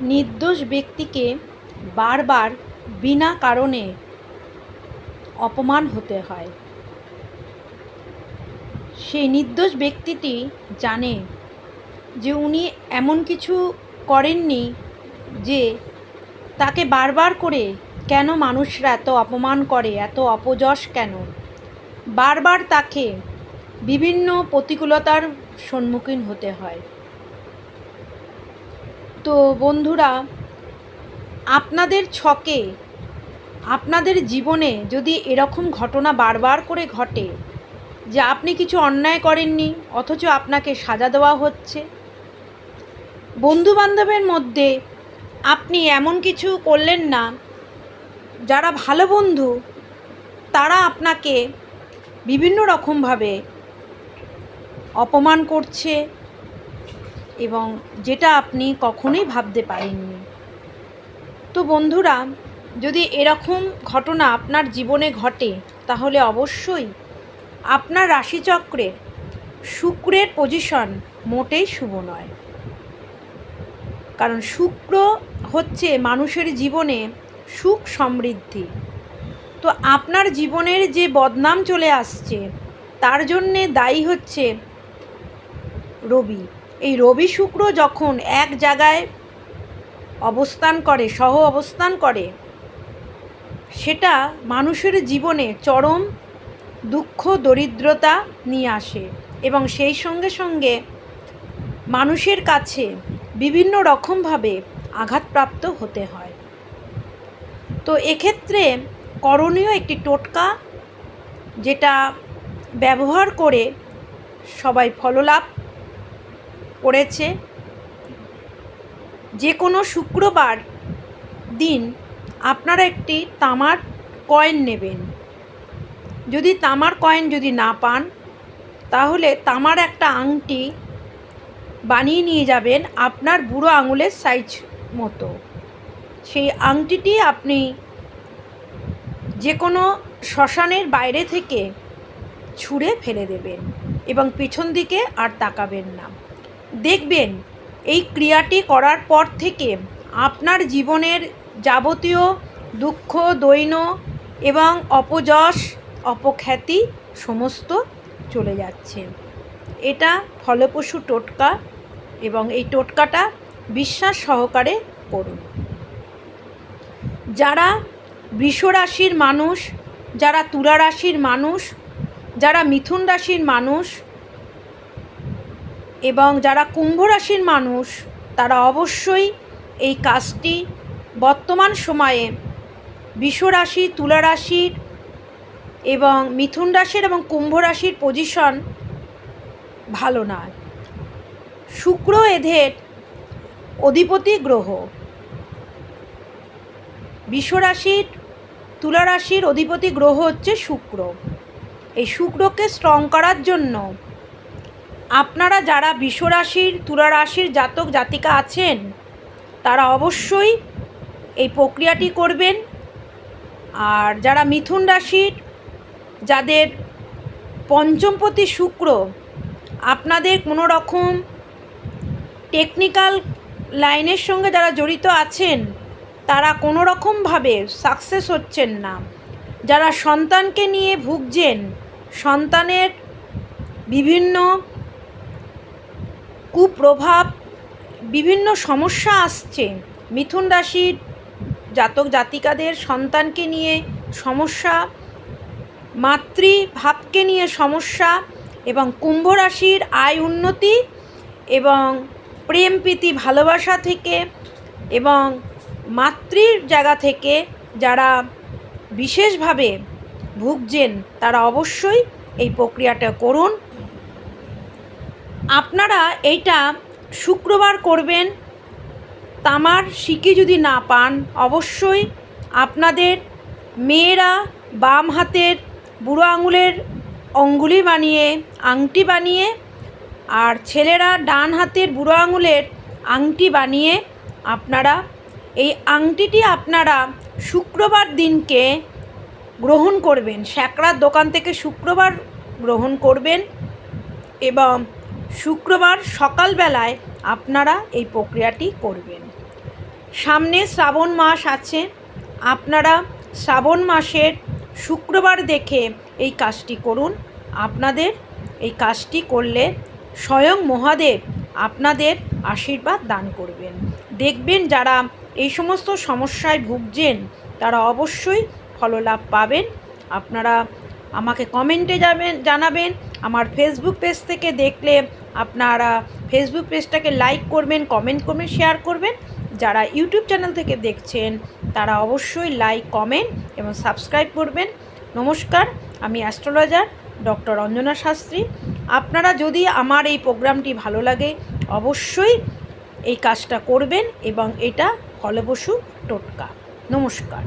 নির্দোষ ব্যক্তিকে বারবার বিনা কারণে অপমান হতে হয়। সেই নির্দোষ ব্যক্তিটি জানে যে উনি এমন কিছু করেননি যে তাকে বারবার করে কেন মানুষরা এত অপমান করে, এত অপযশ কেন? বারবার তাকে বিভিন্ন প্রতিকূলতার সম্মুখীন হতে হয়। তো বন্ধুরা, আপনাদের ছকে, আপনাদের জীবনে যদি এরকম ঘটনা বারবার করে ঘটে যে আপনি কিছু অন্যায় করেননি, অথচ আপনাকে সাজা দেওয়া হচ্ছে, বন্ধুবান্ধবের মধ্যে আপনি এমন কিছু করলেন না, যারা ভালো বন্ধু, তারা আপনাকে বিভিন্ন রকমভাবে অপমান করছে এবং যেটা আপনি কখনোই ভাবতে পারেননি। তো বন্ধুরা, যদি এরকম ঘটনা আপনার জীবনে ঘটে, তাহলে অবশ্যই আপনার রাশিচক্রে শুক্রের পজিশন মোটেই শুভ নয়। কারণ শুক্র হচ্ছে মানুষের জীবনে সুখ সমৃদ্ধি। তো আপনার জীবনের যে বদনাম চলে আসছে, তার জন্যে দায়ী হচ্ছে রবি। এই রবি শুক্র যখন এক জায়গায় অবস্থান করে, সহ অবস্থান করে, সেটা মানুষের জীবনে চরম দুঃখ, দরিদ্রতা নিয়ে আসে এবং সেই সঙ্গে সঙ্গে মানুষের কাছে বিভিন্ন রকমভাবে আঘাতপ্রাপ্ত হতে হয়। তো এক্ষেত্রে করণীয় একটি টোটকা যেটা ব্যবহার করে সবাই ফললাভ করেছে যে কোনো শুক্রবার দিন আপনারা একটি তামার কয়েন নেবেন। যদি তামার কয়েন যদি না পান, তাহলে তামার একটা আংটি বানিয়ে নিয়ে যাবেন আপনার বুড়ো আঙুলের সাইজ মতো। সেই আংটিটি আপনি যে কোনো শ্মশানের বাইরে থেকে ছুঁড়ে ফেলে দেবেন এবং পিছন দিকে আর তাকাবেন না। দেখবেন, এই ক্রিয়াটি করার পর থেকে আপনার জীবনের যাবতীয় দুঃখ দৈন্য এবং অপযশ, অপখ্যাতি সমস্ত চলে যাচ্ছে। এটা ফলপ্রসূ টোটকা এবং এই টোটকাটা বিশ্বাস সহকারে করুন। যারা বৃষ রাশির মানুষ, যারা তুলা রাশির মানুষ, যারা মিথুন রাশির মানুষ এবং যারা কুম্ভ রাশির মানুষ, তারা অবশ্যই এই কাজটি বর্তমান সময়ে বৃষ রাশি, তুলা রাশির এবং মিথুন রাশির এবং কুম্ভ রাশির পজিশন ভালো নয়। শুক্র এদের অধিপতি গ্রহ। বিশ্বরাশির তুলা রাশির অধিপতি গ্রহ হচ্ছে শুক্র। এই শুক্রকে স্ট্রং করার জন্য আপনারা যারা বিশ্বরাশির তুলা রাশির জাতক, জাতিকা আছেন, তারা অবশ্যই এই প্রক্রিয়াটি করবেন। আর যারা মিথুন রাশির, যাদের পঞ্চমপতি শুক্র, আপনাদের কোনো রকম টেকনিক্যাল লাইনের সঙ্গে যারা জড়িত আছেন, তারা কোনো রকমভাবে সাকসেস হচ্ছেন না। যারা সন্তানকে নিয়ে ভুগছেন, সন্তানের বিভিন্ন কুপ্রভাব, বিভিন্ন সমস্যা আসছে। মিথুন রাশির জাতক জাতিকাদের সন্তানকে নিয়ে সমস্যা, মাতৃভাবকে নিয়ে সমস্যা এবং কুম্ভ রাশির আয় উন্নতি এবং প্রেম, প্রীতি, ভালোবাসা থেকে এবং মাতৃর জায়গা থেকে যারা বিশেষভাবে ভুগছেন, তারা অবশ্যই এই প্রক্রিয়াটা করুন। আপনারা এইটা শুক্রবার করবেন। তামার শিকি যদি না পান, অবশ্যই আপনাদের মেয়েরা বাম হাতের বুড়ো আঙুলের অঙ্গুলি বানিয়ে, আংটি বানিয়ে আর ছেলেরা ডান হাতের বুড়ো আঙুলের আংটি বানিয়ে আপনারা এই আংটিটি আপনারা শুক্রবার দিনকে গ্রহণ করবেন। স্যাঁকড়ার দোকান থেকে শুক্রবার গ্রহণ করবেন এবং শুক্রবার সকালবেলায় আপনারা এই প্রক্রিয়াটি করবেন। সামনে শ্রাবণ মাস আছে। আপনারা শ্রাবণ মাসের শুক্রবার দেখে এই কাজটি করুন। আপনাদের এই কাজটি করলে স্বয়ং মহাদেব আপনাদের আশীর্বাদ দান করবেন। দেখবেন যারা এই সমস্ত সমস্যায় ভুগছেন, তারা অবশ্যই ফললাভ পাবেন। আপনারা আমাকে কমেন্টে যাবেন জানাবেন। আমার ফেসবুক পেজ থেকে দেখলে আপনারা ফেসবুক পেজটাকে লাইক করবেন কমেন্ট করবেন শেয়ার করবেন। যারা ইউটিউব চ্যানেল থেকে দেখছেন, তারা অবশ্যই লাইক কমেন্ট এবং সাবস্ক্রাইব করবেন। নমস্কার, আমি অ্যাস্ট্রোলজার ডক্টর অঞ্জনা শাস্ত্রী। আপনারা যদি আমার এই প্রোগ্রামটি ভালো লাগে, অবশ্যই এই কাজটা করবেন এবং এটা ফলবসু টোটকা। নমস্কার।